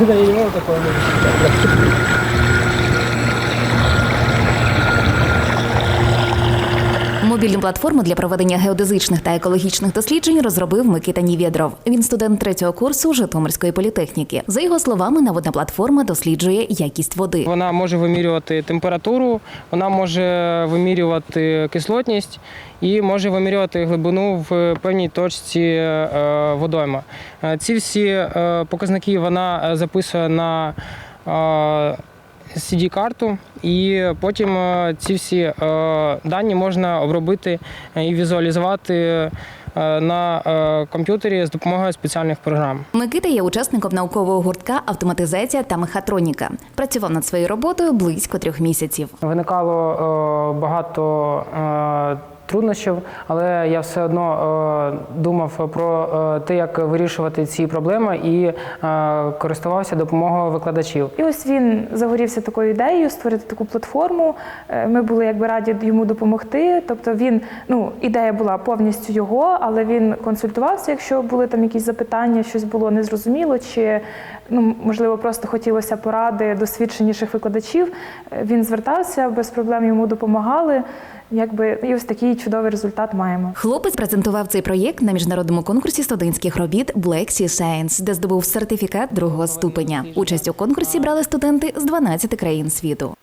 Да я не могу такого. не Мобільну платформу для проведення геодезичних та екологічних досліджень розробив Микита Нівєдров. Він студент третього курсу Житомирської політехніки. За його словами, наводна платформа досліджує якість води. Вона може вимірювати температуру, вона може вимірювати кислотність і може вимірювати глибину в певній точці е, водойма. Е, Ці всі е, показники вона записує на CD-карту, і потім е, ці всі е, дані можна обробити і візуалізувати е, на е, комп'ютері з допомогою спеціальних програм. Микита є учасником наукового гуртка автоматизація та мехатроніка. Працював над своєю роботою близько трьох місяців. Виникало е, багато е, труднощів, але я все одно е, думав про е, те, як вирішувати ці проблеми, і е, користувався допомогою викладачів. І ось він загорівся такою ідеєю створити таку платформу. Ми були якби раді йому допомогти. Тобто він, ну, ідея була повністю його, але він консультувався, якщо були там якісь запитання, щось було незрозуміло, чи ну, можливо просто хотілося поради досвідченіших викладачів. Він звертався, без проблем йому допомагали. Якби і ось такий чудовий результат маємо. Хлопець презентував цей проєкт на міжнародному конкурсі студентських робіт Black Sea Science, де здобув сертифікат другого ступеня. Участь у конкурсі брали студенти з 12 країн світу.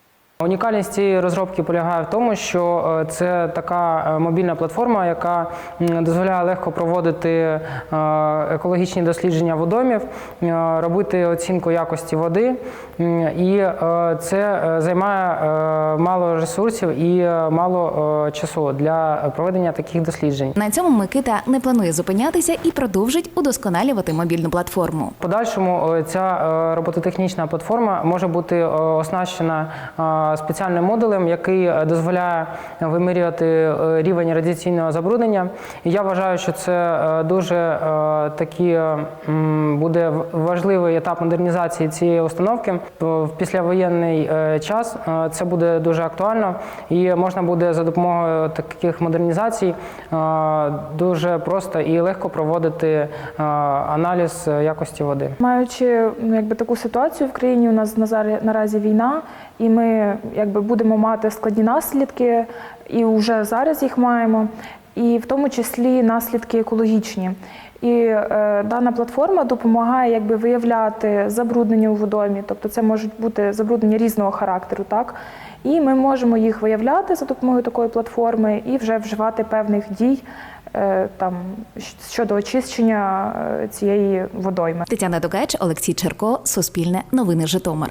Унікальність цієї розробки полягає в тому, що е, це така е, мобільна платформа, яка дозволяє легко проводити е, екологічні дослідження водомів, робити оцінку якості води, і це займає мало ресурсів і мало часу для проведення таких досліджень. На цьому Микита не планує зупинятися і продовжить удосконалювати мобільну платформу. Подальшому ця робототехнічна платформа може бути оснащена спеціальним модулем, який е, дозволяє вимірювати е, рівень радіаційного забруднення. І я вважаю, що це е, дуже е, буде важливий етап модернізації цієї установки. В післявоєнний час це буде дуже актуально, і можна буде за допомогою таких модернізацій дуже просто і легко проводити аналіз якості води. Маючи ну, якби таку ситуацію в країні, у нас наразі війна, і ми якби будемо мати складні наслідки, і вже зараз їх маємо, і в тому числі наслідки екологічні. І е, дана платформа допомагає якби виявляти забруднення у водомі, тобто це можуть бути забруднення різного характеру, так і ми можемо їх виявляти за допомогою такої платформи і вже вживати певних дій е, там щодо очищення е, цієї водойми. Тетяна Догач, Олексій Черко, Суспільне, Новини Житомир.